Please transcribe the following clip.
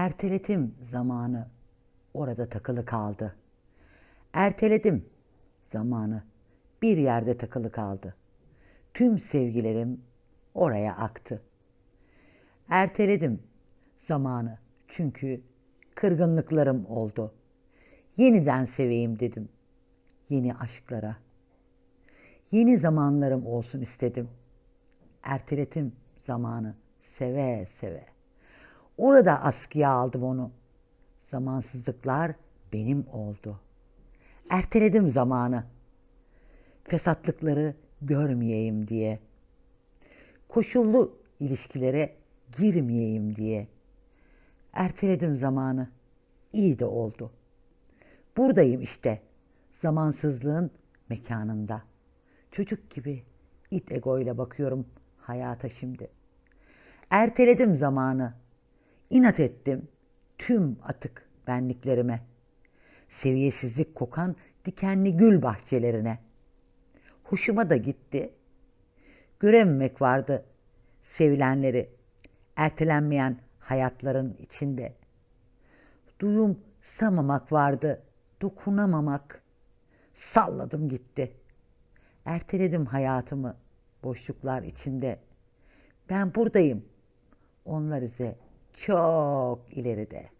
Erteledim zamanı, orada takılı kaldı. Erteledim zamanı, bir yerde takılı kaldı. Tüm sevgilerim oraya aktı. Erteledim zamanı çünkü kırgınlıklarım oldu. Yeniden seveyim dedim yeni aşklara. Yeni zamanlarım olsun istedim. Erteledim zamanı seve seve. Orada askıya aldım onu. Zamansızlıklar benim oldu. Erteledim zamanı. Fesatlıkları görmeyeyim diye. Koşullu ilişkilere girmeyeyim diye. Erteledim zamanı. İyi de oldu. Buradayım işte. Zamansızlığın mekanında. Çocuk gibi it egoyla bakıyorum hayata şimdi. Erteledim zamanı. İnat ettim tüm atık benliklerime. Seviyesizlik kokan dikenli gül bahçelerine. Hoşuma da gitti. Görememek vardı sevilenleri, ertelenmeyen hayatların içinde. Duyum samamak vardı, dokunamamak. Salladım gitti. Erteledim hayatımı boşluklar içinde. Ben buradayım. Onlar ise çok ileride.